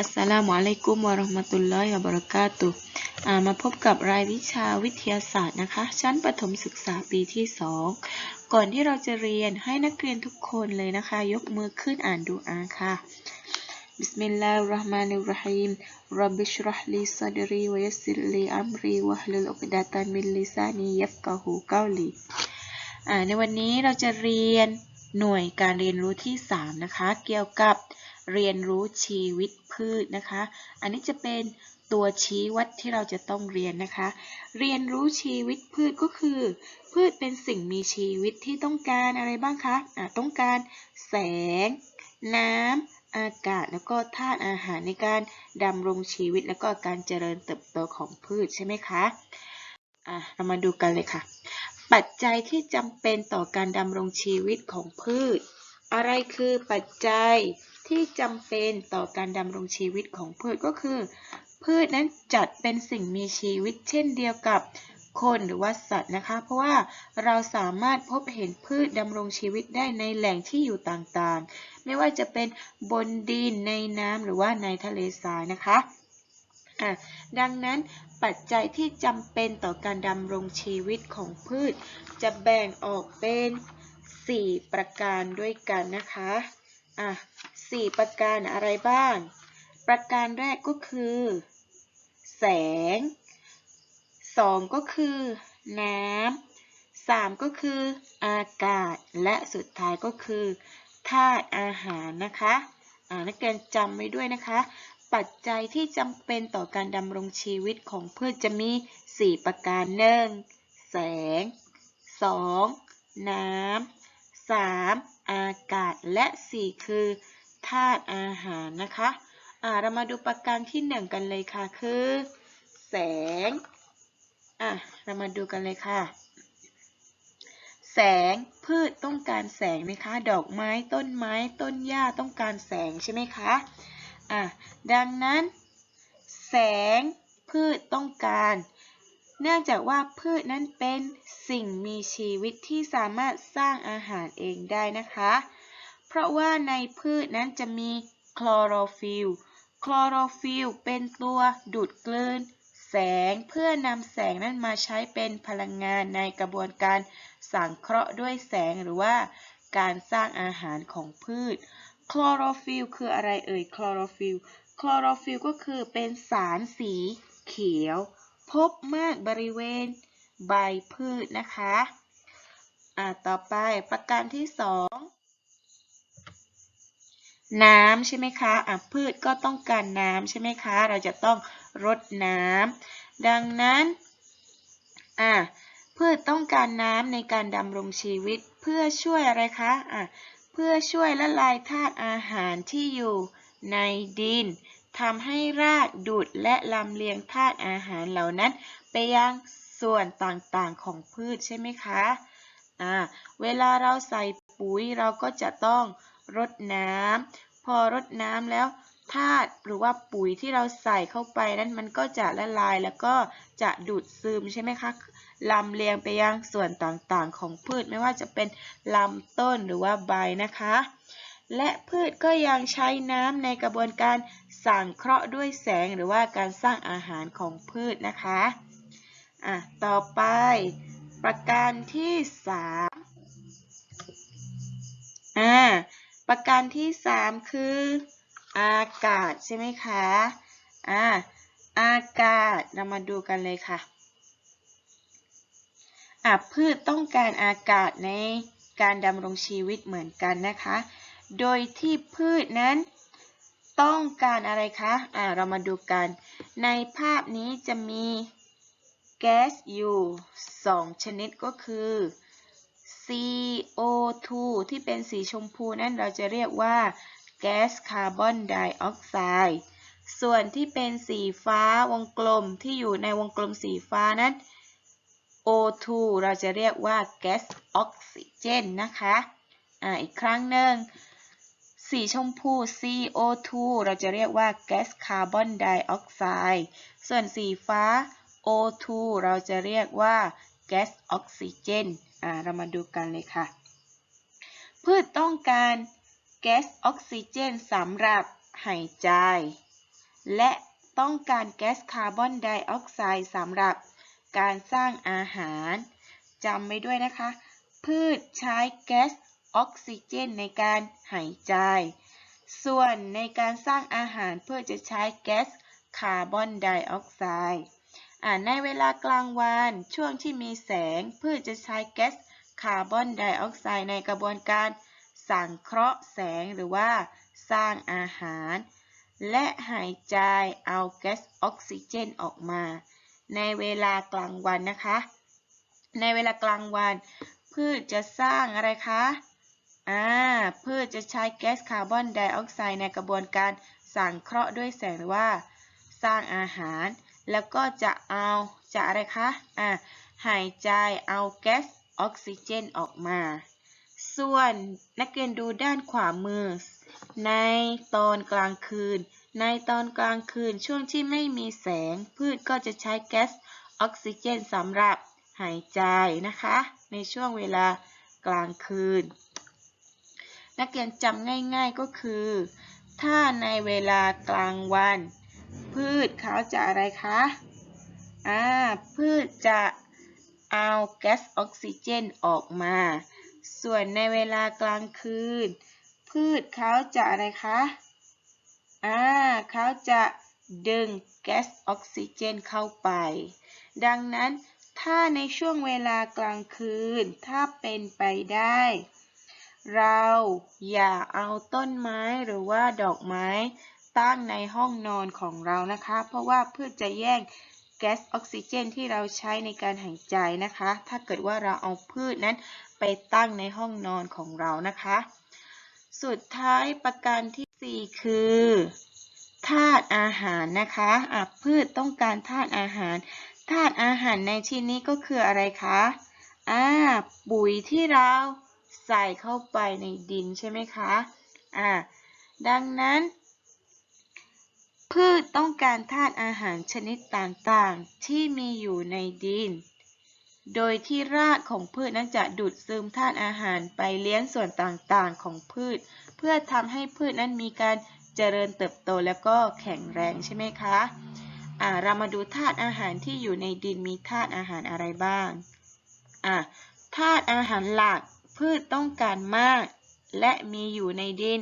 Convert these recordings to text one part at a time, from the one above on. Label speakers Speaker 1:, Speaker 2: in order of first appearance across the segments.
Speaker 1: อัสสลามุอะลัยกุมวะราะห์มะตุลลอฮิวะบะเราะกาตุมาพบกับรายวิชาวิทยาศาสตร์นะคะ ชั้นประถมศึกษาปีที่ 2 ก่อนที่เราจะเรียนให้นักเรียนทุกคนเลยนะคะ ยกมือขึ้นอ่านดูอาค่ะบิสมิลลาฮิรเราะห์มานิรเราะฮีมรับบิชราะห์ลีซัดรีวะยัสซิรลีอัมรีวะฮลุลอุกดะตันมินลิซานียัฟกะฮูกาลีอ่าในวันนี้เราจะเรียนหน่วยการเรียนรู้ที่ 3 นะคะ เกี่ยวกับ เรียนรู้ชีวิตพืชนะคะ อันนี้จะเป็นตัวชี้วัดที่เราจะต้องเรียนนะคะ เรียนรู้ชีวิตพืชก็คือ พืชเป็นสิ่งมีชีวิตที่ต้องการอะไรบ้างคะะต้องการแสง น้ำอากาศแล้วก็ธาตุอาหารในการดำรงชีวิตแล้วก็การเจริญเติบโตของพืชใช่ไหมคะะเรามาดูกันเลยค่ะ ปัจจัยที่จำเป็นต่อการดำรงชีวิตของพืช อะไรคือปัจจัยที่จำเป็นต่อการดำรงชีวิตของพืชก็คือ พืชนั้นจัดเป็นสิ่งมีชีวิตเช่นเดียวกับคนหรือว่าสัตว์นะคะ เพราะว่าเราสามารถพบเห็นพืชดำรงชีวิตได้ในแหล่งที่อยู่ต่างๆ ไม่ว่าจะเป็นบนดินในน้ำหรือว่าในทะเลทรายนะคะะดังนั้นปัจจัยที่จำเป็นต่อการดำรงชีวิตของพืช จะแบ่งออกเป็น 4 ประการด้วยกันนะคะ อะสี่ประการอะไรบ้าง ประการแรกก็คือ แสงสองก็คือ น้ำสามก็คือ อากาศ และสุดท้ายก็คือธาตุอาหารนะคะ อ่านักเรียนจำไว้ด้วยนะคะ ปัจจัยที่จำเป็นต่อการดำรงชีวิตของพืชจะมี 4 ประการหนึ่งแสง 2. น้ำ 3. อากาศและ 4 คือธาตุอาหารนะคะอ่าเรามาดูประการที่หนึ่งกันเลยค่ะ คือ แสงอะเรามาดูกันเลยค่ะ แสงพืชต้องการแสงไหมคะ ดอกไม้ต้นไม้ต้นหญ้าต้องการแสงใช่ไหมคะอะดังนั้น แสงพืชต้องการ เนื่องจากว่าพืชนั้นเป็นสิ่งมีชีวิตที่สามารถสร้างอาหารเองได้นะคะ เพราะว่าในพืชนั้นจะมีคลอโรฟิลคลอโรฟิลเป็นตัวดูดกลืน แสงเพื่อนำแสงนั้นมาใช้เป็นพลังงานในกระบวนการสังเคราะห์ด้วยแสงหรือว่าการสร้างอาหารของพืช คลอโรฟิลคืออะไรเอ่ย คลอโรฟิล คลอโรฟิลก็คือเป็นสารสีเขียว พบมากบริเวณใบพืชนะคะอ่าต่อไปประการที่สองน้ำใช่ไหมคะอะพืชก็ต้องการน้ำใช่ไหมคะ เราจะต้องรดน้ำดังนั้นอะพืชต้องการน้ำในการดำรงชีวิตเพื่อช่วยอะไรคะอะเพื่อช่วยละลายธาตุอาหารที่อยู่ในดิน ทำให้รากดูดและลำเลียงธาตุอาหารเหล่านั้น ไปยังส่วนต่างๆของพืชใช่ไหมคะอ่าเวลาเราใส่ปุ๋ยเราก็จะต้องรดน้ำพอรดน้ำแล้วธาตุหรือว่าปุ๋ยที่เราใส่เข้าไปนั้นมันก็จะละลายแล้วก็จะดูดซึมใช่ไหมคะลำเลียงไปยังส่วนต่างๆของพืชไม่ว่าจะเป็นลำต้นหรือว่าใบนะคะ และพืชก็ยังใช้น้ำในกระบวนการ สังเคราะห์ด้วยแสงหรือว่าการสร้างอาหารของพืชนะคะอะต่อไปประการที่สามอ่าประการที่สามคืออากาศใช่ไหมคะอ่าอากาศเรามาดูกันเลยค่ะอะพืชต้องการอากาศในการดำรงชีวิตเหมือนกันนะคะ โดยที่พืชนั้น ต้องการอะไรคะอ่าเรามาดูกัน ในภาพนี้จะมีแก๊สอยู่ 2 ชนิดก็คือ CO2 ที่เป็นสีชมพูนั้นเราจะเรียกว่าแก๊สคาร์บอนไดออกไซด์ ส่วนที่เป็นสีฟ้าวงกลมที่อยู่ในวงกลมสีฟ้านั้น O2 เราจะเรียกว่าแก๊สออกซิเจนนะคะ อ่า อีกครั้งหนึ่ง สีชมพู CO2 เราจะเรียกว่าแก๊สคาร์บอนไดออกไซด์ ส่วนสีฟ้า O2 เราจะเรียกว่าแก๊สออกซิเจน อ่า เรามาดูกันเลยค่ะ พืชต้องการแก๊สออกซิเจนสำหรับหายใจ และต้องการแก๊สคาร์บอนไดออกไซด์สำหรับการสร้างอาหาร จำไว้ด้วยนะคะ พืชใช้แก๊ส ออกซิเจนในการหายใจ ส่วนในการสร้างอาหารเพืชจะใช้แก๊สคาร์บอนไดออกไซด์ในเวลากลางวันช่วงที่มีแสงพืชจะใช้แก๊สคาร์บอนไดออกไซด์ในกระบวนการสังเคราะห์แสงหรือว่าสร้างอาหาร และหายใจเอาแก๊สออกซิเจนออกมา ในเวลากลางวันนะคะ ในเวลากลางวันพืชจะสร้างอะไรคะ อ่าพืชจะใช้แก๊สคาร์บอนไดออกไซด์ในกระบวนการสังเคราะห์ด้วยแสงหรือว่า สร้างอาหาร แล้วก็จะเอาจะอะไรคะอ่าหายใจเอาแก๊สออกซิเจนออกมา ส่วนนักเรียนดูด้านขวามือ ในตอนกลางคืน ในตอนกลางคืนช่วงที่ไม่มีแสง พืชก็จะใช้แก๊สออกซิเจนสำหรับหายใจนะคะ ในช่วงเวลากลางคืน นักเรียนจำง่ายๆก็คือ ถ้าในเวลากลางวัน พืชเขาจะอะไรคะอ่าพืชจะเอาแก๊สออกซิเจนออกมา ส่วนในเวลากลางคืน พืชเขาจะอะไรคะอ่าเขาจะดึงแก๊สออกซิเจนเข้าไป ดังนั้นถ้าในช่วงเวลากลางคืน ถ้าเป็นไปได้ เราอย่าเอาต้นไม้หรือว่าดอกไม้ตั้งในห้องนอนของเรานะคะ เพราะว่าพืชจะแย่งแก๊สออกซิเจนที่เราใช้ในการหายใจนะคะ ถ้าเกิดว่าเราเอาพืชนั้นไปตั้งในห้องนอนของเรานะคะ สุดท้ายประการที่ 4 คือธาตุอาหารนะคะะพืชต้องการธาตุอาหาร ธาตุอาหารในที่นี้ก็คืออะไรคะอ่าปุ๋ยที่เรา ใส่เข้าไปในดินใช่ไหมคะ อ่า ดังนั้น พืชต้องการธาตุอาหารชนิดต่างๆ ที่มีอยู่ในดิน โดยที่รากของพืชนั้นจะดูดซึมธาตุอาหารไปเลี้ยงส่วนต่างๆของพืช เพื่อทำให้พืชนั้นมีการเจริญเติบโตแล้วก็แข็งแรงใช่ไหมคะอ่าเรามาดูธาตุอาหารที่อยู่ในดินมีธาตุอาหารอะไรบ้างอ่าธาตุอาหารหลัก พืชต้องการมาก และมีอยู่ในดิน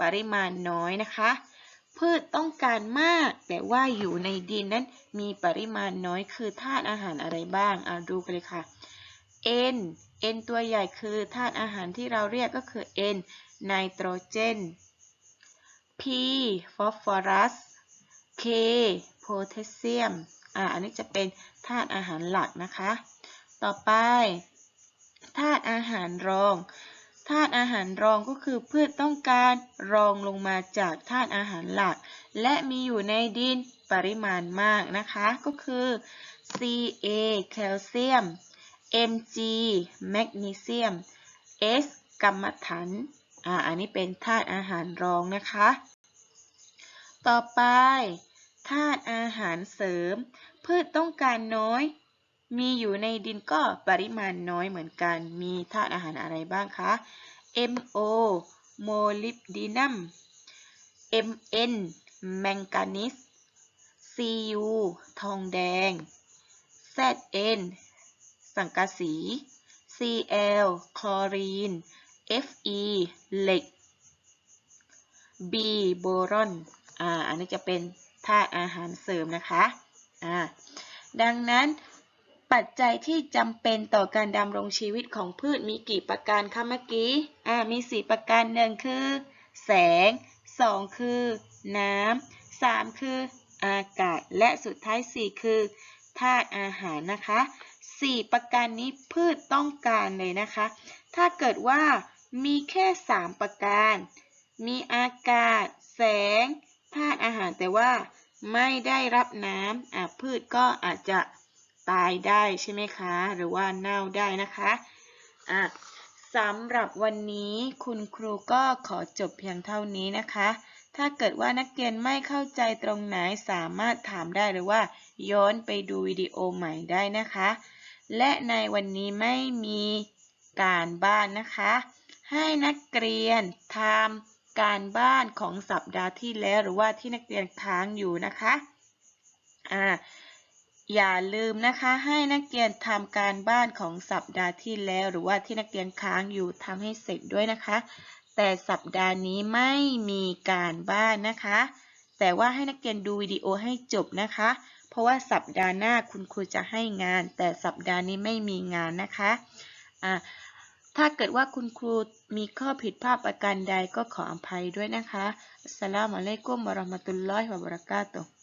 Speaker 1: ปริมาณน้อยนะคะ พืชต้องการมาก แต่ว่าอยู่ในดินนั้นมีปริมาณน้อยคือธาตุอาหารอะไรบ้างเอาดูกันเลยค่ะ N N ตัวใหญ่คือธาตุอาหารที่เราเรียกก็คือ N ไนโตรเจน P ฟอสฟอรัส K โพแทสเซียม อ่า อันนี้จะเป็นธาตุอาหารหลักนะคะ ต่อไป ธาตุอาหารรองธาตุอาหารรองก็คือพืชต้องการรองลงมาจากธาตุอาหารหลัก และมีอยู่ในดินปริมาณมากนะคะ ก็คือ Ca แคลเซียม Mg แมกนีเซียม S กัมมันถันอ่าอันนี้เป็นธาตุอาหารรองนะคะ ต่อไปธาตุอาหารเสริม พืชต้องการน้อย มีอยู่ในดินก็ปริมาณน้อยเหมือนกัน มีธาตุอาหารอะไรบ้างคะ MO โมลิบดีนัม Mn แมงกานิส Cu ทองแดง Zn สังกะสี Cl คลอรีน Fe เหล็ก B โบรอน อ่า อันนี้จะเป็นธาตุอาหารเสริมนะคะ อ่า ดังนั้น ปัจจัยที่จำเป็นต่อการดำรงชีวิตของพืชมีกี่ประการคะเมื่อกี้ อ่า มีสี่ประการหนึ่งคือ แสงสองคือ น้ำสามคือ อากาศ และสุดท้ายสี่คือธาตุอาหารนะคะสี่ประการนี้พืชต้องการเลยนะคะ ถ้าเกิดว่ามีแค่ 3 ประการ มีอากาศ แสง ธาตุอาหารแต่ว่าไม่ได้รับน้ำพืชก็อาจจะ ตายได้ใช่ไหมคะ หรือว่าเน่าได้นะคะอะสำหรับวันนี้คุณครูก็ขอจบเพียงเท่านี้นะคะ ถ้าเกิดว่านักเรียนไม่เข้าใจตรงไหนสามารถถามได้หรือว่า ย้อนไปดูวิดีโอใหม่ได้นะคะ และในวันนี้ไม่มีการบ้านนะคะ ให้นักเรียนทำการบ้านของสัปดาห์ที่แล้วหรือว่าที่นักเรียนค้างอยู่นะคะ อ่า อย่าลืมนะคะให้นักเรียนทำการบ้านของสัปดาห์ที่แล้ว หรือว่าที่นักเรียนค้างอยู่ทำให้เสร็จด้วยนะคะ แต่สัปดาห์นี้ไม่มีการบ้านนะคะ แต่ว่าให้นักเรียนดูวิดีโอให้จบนะคะ เพราะว่าสัปดาห์หน้าคุณครูจะให้งาน แต่สัปดาห์นี้ไม่มีงานนะคะอ่าถ้าเกิดว่าคุณครูมีข้อผิดพลาดประการใดก็ขออภัยด้วยนะคะสลามุอะลัยกุมวะราะมะตุลลอฮิวะบะเราะกาตุฮ์